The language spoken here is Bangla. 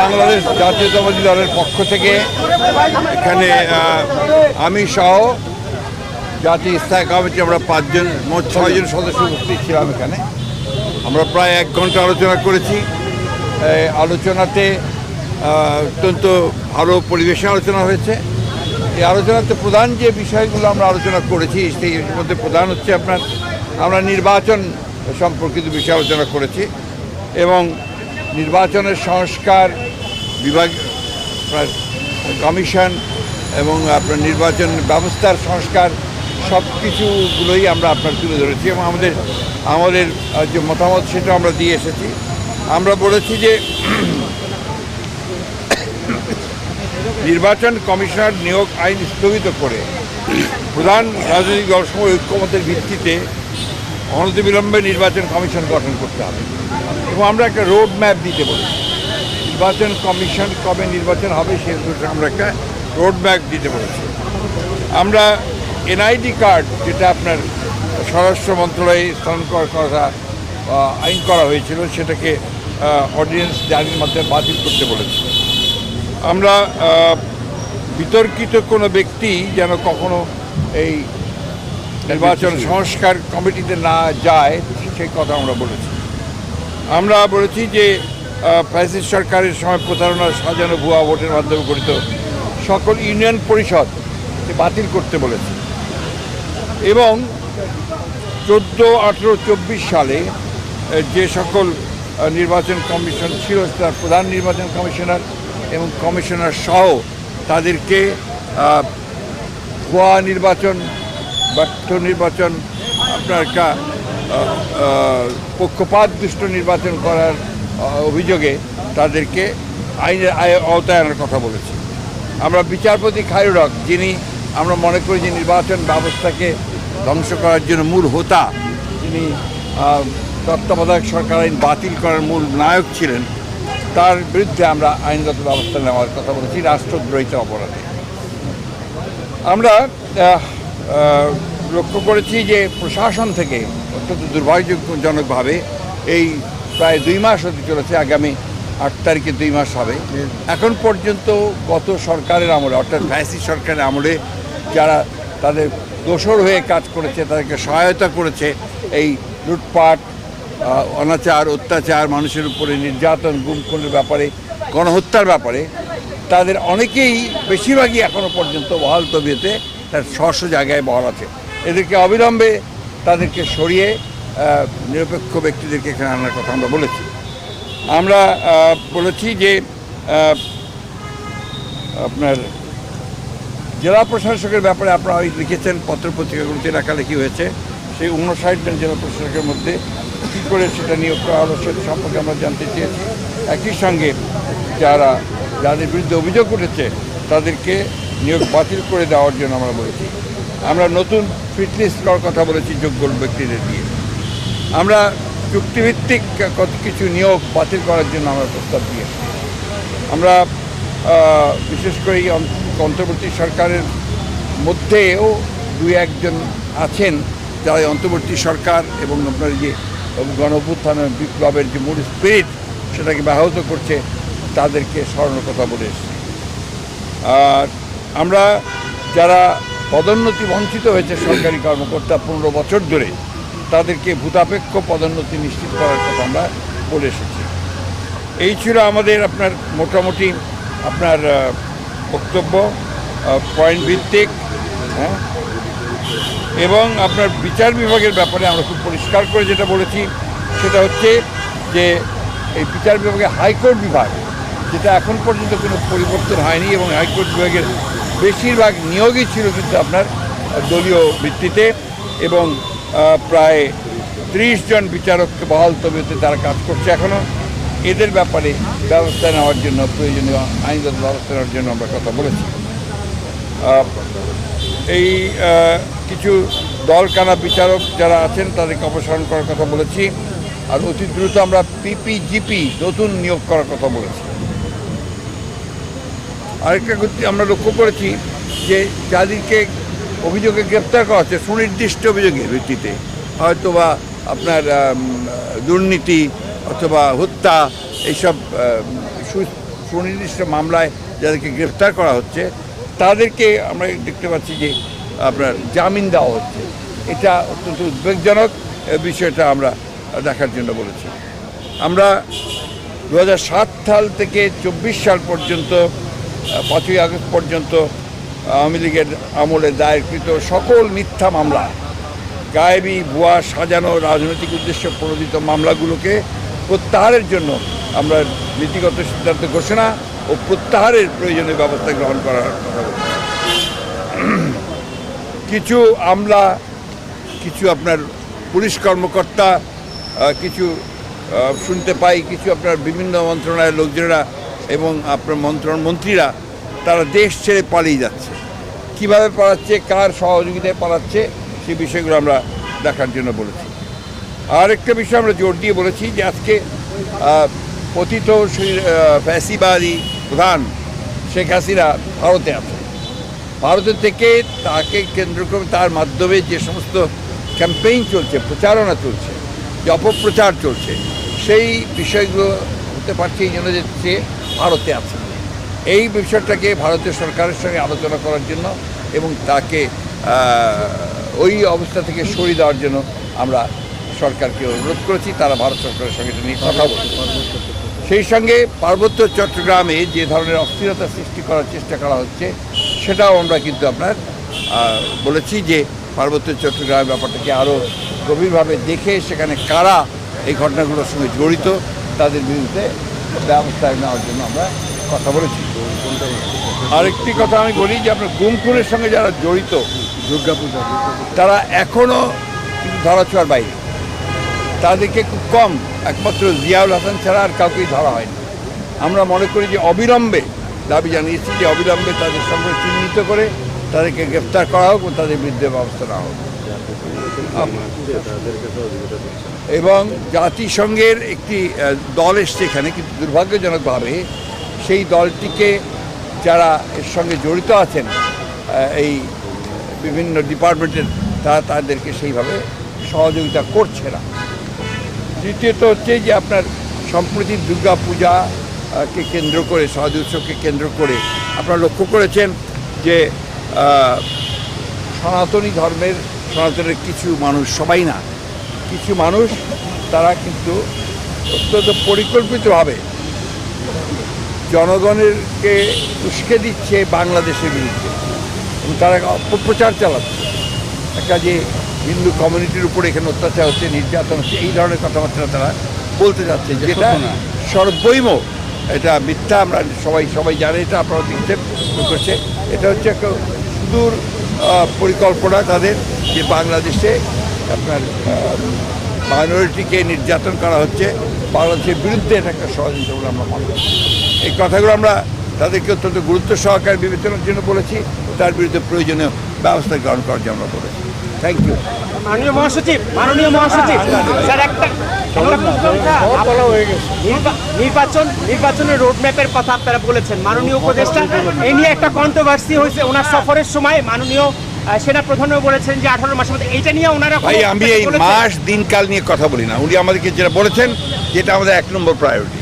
বাংলাদেশ জাতীয়তাবাদী দলের পক্ষ থেকে এখানে আমি সহ জাতীয় স্থায়ী কমিটি, আমরা পাঁচজন, মোট ছয়জন সদস্য উপস্থিত ছিলাম এখানে। আমরা প্রায় এক ঘণ্টা আলোচনা করেছি। আলোচনাতে অত্যন্ত ভালো পরিবেশে আলোচনা হয়েছে। এই আলোচনাতে প্রধান যে বিষয়গুলো আমরা আলোচনা করেছি, সেই মধ্যে প্রধান হচ্ছে আপনার, আমরা নির্বাচন সম্পর্কিত বিষয়ে আলোচনা করেছি এবং নির্বাচনের সংস্কার বিভাগ কমিশন এবং আপনার নির্বাচন ব্যবস্থার সংস্কার সব কিছুগুলোই আমরা আপনার তুলে ধরেছি এবং আমাদের আমাদের যে মতামত সেটা আমরা দিয়ে এসেছি। আমরা বলেছি যে নির্বাচন কমিশনার নিয়োগ আইন স্থগিত করে প্রধান রাজনৈতিক দলসমূহ ঐক্যমতের ভিত্তিতে অনতিবিলম্বে নির্বাচন কমিশন গঠন করতে হবে। এবং আমরা একটা রোড ম্যাপ দিতে বলি। নির্বাচন কমিশন কবে নির্বাচন হবে সে আমরা একটা রোড ম্যাপ দিতে বলেছি। আমরা এনআইডি কার্ড যেটা আপনার স্বরাষ্ট্র মন্ত্রণালয়ে স্থানান্তর করা আইন করা হয়েছিল সেটাকে অর্ডিন্যান্স জারির মাধ্যমে বাতিল করতে বলেছি। আমরা বিতর্কিত কোনো ব্যক্তি যেন কখনো এই নির্বাচন সংস্কার কমিটিতে না যায় সেই কথা আমরা বলেছি। আমরা বলেছি যে ফ্যাসিস্ট সরকারের সময় প্রতারণা সাজানো ভুয়া ভোটের মাধ্যমে গঠিত সকল ইউনিয়ন পরিষদ বাতিল করতে বলেছে। এবং চোদ্দ আঠেরো চব্বিশ সালে যে সকল নির্বাচন কমিশন ছিল, তার প্রধান নির্বাচন কমিশনার এবং কমিশনার সহ তাদেরকে ভুয়া নির্বাচন, ব্যর্থ নির্বাচন, আপনার পক্ষপাত দুষ্ট নির্বাচন করার অভিযোগে তাদেরকে আইনের আওতায় আনার কথা বলেছি। আমরা বিচারপতি খায়রক যিনি আমরা মনে করি যে নির্বাচন ব্যবস্থাকে ধ্বংস করার জন্য মূল হোতা আহ, তত্ত্বাবধায়ক সরকার আইন বাতিল করার মূল নায়ক ছিলেন তার বিরুদ্ধে আমরা আইনগত ব্যবস্থা নেওয়ার কথা বলেছি রাষ্ট্রদ্রোহিতা অপরাধে। আমরা লক্ষ্য করেছি যে প্রশাসন থেকে অত্যন্ত দুর্ভাগ্যজনকভাবে এই প্রায় দুই মাস হতে চলেছে, আগামী আট তারিখে দুই মাস হবে। এখন পর্যন্ত গত সরকারের আমলে, অর্থাৎ ভ্যাসি সরকারের আমলে যারা তাদের দোসর হয়ে কাজ করেছে, তাদেরকে সহায়তা করেছে, এই লুটপাট অনাচার, অত্যাচার, মানুষের উপরে নির্যাতন গুম খুনের ব্যাপারে, গণহত্যার ব্যাপারে, তাদের অনেকেই বেশিরভাগই এখনও পর্যন্ত বহাল তবিয়তে, তার স্ব জায়গায় বহাল আছে। এদেরকে অবিলম্বে তাদেরকে সরিয়ে নিরপেক্ষ ব্যক্তিদেরকে এখানে আনার কথা আমরা বলেছি। আমরা বলেছি যে আপনার জেলা প্রশাসকের ব্যাপারে আপনারা লিখেছেন পত্রপত্রিকাগুলোতে লেখালেখি হয়েছে। সেই উনষাট জন জেলা প্রশাসকের মধ্যে কী করে সেটা নিয়োগ করা হলো সেটা সম্পর্কে আমরা জানতে চেয়েছি। একই সঙ্গে যারা, যাদের বিরুদ্ধে অভিযোগ উঠেছে, তাদেরকে নিয়োগ বাতিল করে দেওয়ার জন্য আমরা বলেছি। আমরা নতুন ফিটনেস করার কথা বলেছি যোগ্য ব্যক্তিদের দিয়ে আমরা চুক্তিভিত্তিক কত কিছু নিয়োগ বাতিল করার জন্য আমরা প্রস্তাব দিয়েছি। আমরা বিশেষ করে অন্তর্বর্তী সরকারের মধ্যেও দুই একজন আছেন যারা অন্তর্বর্তী সরকার এবং আপনার যে গণভ্যুত্থানের বিপ্লবের যে মূল স্পিরিট সেটাকে ব্যাহত করছে, তাদেরকে স্মরণের কথা বলে এসেছি। আর আমরা যারা পদোন্নতি বঞ্চিত হয়েছে সরকারি কর্মকর্তা পনেরো বছর ধরে। তাদেরকে ভূতাপেক্ষ পদোন্নতি নিশ্চিত করার কথা আমরা বলে এসেছি। এই ছিল আমাদের আপনার মোটামুটি আপনার বক্তব্য পয়েন্ট ভিত্তিক হ্যাঁ? এবং আপনার বিচার বিভাগের ব্যাপারে আমরা খুব পরিষ্কার করে যেটা বলেছি, সেটা হচ্ছে যে এই বিচার বিভাগে হাইকোর্ট বিভাগ, যেটা এখন পর্যন্ত কোনো পরিবর্তন হয়নি এবং হাইকোর্ট বিভাগের বেশিরভাগ নিয়োগই ছিল কিন্তু আপনার দলীয় ভিত্তিতে এবং প্রায় ত্রিশ জন বিচারককে বহাল তবিয়তে তারা কাজ করছে এখনও এদের ব্যাপারে ব্যবস্থা নেওয়ার জন্য, প্রয়োজনীয় আইনগত ব্যবস্থা নেওয়ার জন্য আমরা কথা বলেছি। এই কিছু দলকানা বিচারক যারা আছেন তাদেরকে অপসারণ করার কথা বলেছি। আর অতি দ্রুত আমরা পিপিজিপি নতুন নিয়োগ করার কথা বলেছি। আরেকটা আমরা লক্ষ্য করেছি যে যাদেরকে অভিযোগে গ্রেপ্তার করা হচ্ছে, সুনির্দিষ্ট অভিযোগের ভিত্তিতে হয়তো বা আপনার দুর্নীতি অথবা হত্যা, এইসব সুনির্দিষ্ট মামলায় যাদেরকে গ্রেপ্তার করা হচ্ছে, তাদেরকে আমরা দেখতে পাচ্ছি যে আপনার জামিন দেওয়া হচ্ছে। এটা অত্যন্ত উদ্বেগজনক বিষয়টা আমরা দেখার জন্য বলেছি। আমরা দু হাজার সাত সাল থেকে চব্বিশ সাল পর্যন্ত পাঁচই আগস্ট পর্যন্ত আওয়ামী লীগের আমলে দায়েরকৃত সকল মিথ্যা মামলা, গায়েবী ভুয়া সাজানো রাজনৈতিক উদ্দেশ্যে প্রণোদিত মামলাগুলোকে প্রত্যাহারের জন্য আমরা নীতিগত সিদ্ধান্ত ঘোষণা ও প্রত্যাহারের প্রয়োজনীয় ব্যবস্থা গ্রহণ করার কথা কিছু আমলা, কিছু আপনার পুলিশ কর্মকর্তা কিছু শুনতে পাই, কিছু আপনার বিভিন্ন মন্ত্রণালয়ের লোকজনেরা এবং আপনার মন্ত্রণ মন্ত্রীরা তারা দেশ ছেড়ে পালিয়ে যাচ্ছে। কীভাবে পালাচ্ছে, কার সহযোগিতায় পালাচ্ছে সেই বিষয়গুলো আমরা দেখার জন্য বলেছি। আর একটা বিষয় আমরা জোর দিয়ে বলেছি যে আজকে পতিত ফ্যাসিবাদী প্রধান শেখ হাসিনা ভারতে আছে। ভারতের থেকে তাকে কেন্দ্র করে তার মাধ্যমে যে সমস্ত ক্যাম্পেইন চলছে, প্রচারণা চলছে, যে অপপ্রচার চলছে, সেই বিষয়গুলো হতে পারছে এই জন্য যে ভারতে আছে। এই বিষয়টাকে ভারতীয় সরকারের সঙ্গে আলোচনা করার জন্য এবং তাকে ওই অবস্থা থেকে সরিয়ে দেওয়ার জন্য আমরা সরকারকে অনুরোধ করেছি, তারা ভারত সরকারের সঙ্গে এটা নিয়ে কথা বলছে সেই সঙ্গে পার্বত্য চট্টগ্রামে যে ধরনের অস্থিরতা সৃষ্টি করার চেষ্টা করা হচ্ছে, সেটাও আমরা কিন্তু আপনার বলেছি যে পার্বত্য চট্টগ্রামের ব্যাপারটাকে আরও গভীরভাবে দেখে সেখানে কারা এই ঘটনাগুলোর সঙ্গে জড়িত, তাদের বিরুদ্ধে ব্যবস্থা নেওয়ার জন্য আমরা কথা বলেছি। আরেকটি কথা আমি বলি যে আপনার গুমখুনের সঙ্গে যারা জড়িত দুর্গাপূজা তারা এখনও ধরাছোঁয়ার বাইরে। তাদেরকে খুব কম একমাত্র জিয়াউল হাসান ছাড়া আর কাউকেই ধরা হয়নি। আমরা মনে করি যে অবিলম্বে দাবি জানিয়েছি যে অবিলম্বে তাদের সঙ্গে চিহ্নিত করে তাদেরকে গ্রেফতার করা হোক ও তাদের বিরুদ্ধে ব্যবস্থা নেওয়া হোক। এবং জাতিসংঘের একটি দল এসছে এখানে, কিন্তু দুর্ভাগ্যজনকভাবে সেই দলটিকে যারা এর সঙ্গে জড়িত আছেন এই বিভিন্ন ডিপার্টমেন্টের, তারা তাদেরকে সেইভাবে সহযোগিতা করছে না। দ্বিতীয়ত হচ্ছে যে আপনার সম্প্রতি দুর্গা পূজা কে কেন্দ্র করে সহজ উৎসবকে কেন্দ্র করে আপনারা লক্ষ্য করেছেন যে সনাতনী ধর্মের সনাতনের কিছু মানুষ সবাই না কিছু মানুষ তারা কিন্তু অত্যন্ত পরিকল্পিতভাবে জনগণেরকে উস্কে দিচ্ছে বাংলাদেশের বিরুদ্ধে। এবং তারা অপপ্রচার চালাচ্ছে। একটা যে হিন্দু কমিউনিটির উপরে এখানে অত্যাচার হচ্ছে নির্যাতন হচ্ছে এই ধরনের কথাবার্তা তারা বলতে যাচ্ছে। যেটা সর্বৈম এটা মিথ্যা আমরা সবাই সবাই জানে এটা আপনারা দেখছেন করছে এটা হচ্ছে একটা সুদূর পরিকল্পনা তাদের যে বাংলাদেশে আপনার মাইনরিটিকে নির্যাতন করা হচ্ছে, বাংলাদেশের বিরুদ্ধে এটা একটা ষড়যন্ত্র বলে আমরা মনে করি। এই কথাগুলো আমরা তাদেরকে অত্যন্ত গুরুত্ব সহকারে বিবেচনার জন্য বলেছি, তার বিরুদ্ধে প্রয়োজনীয় ব্যবস্থা গ্রহণ করার জন্য আমরা বলেছি। থ্যাংক ইউ মাননীয় মহাসচিব মাননীয় মহাসচিব। স্যার একটা নির্বা- নির্বাচন নির্বাচনের রোডম্যাপের কথা আপনারা বলেছেন। মাননীয় উপদেষ্টা এই নিয়ে একটা কন্ট্রোভার্সি হয়েছে ওনার সফরের সময়। মাননীয় সেনা প্রধানও বলেছেন যে আঠারো মাসের মধ্যে। এইটা নিয়ে ওনারা ভাই আমি এই মাস দিনকাল নিয়ে কথা বলি না। উনি আমাদেরকে যেটা বলেছেন যেটা আমাদের এক নম্বর প্রায়োরিটি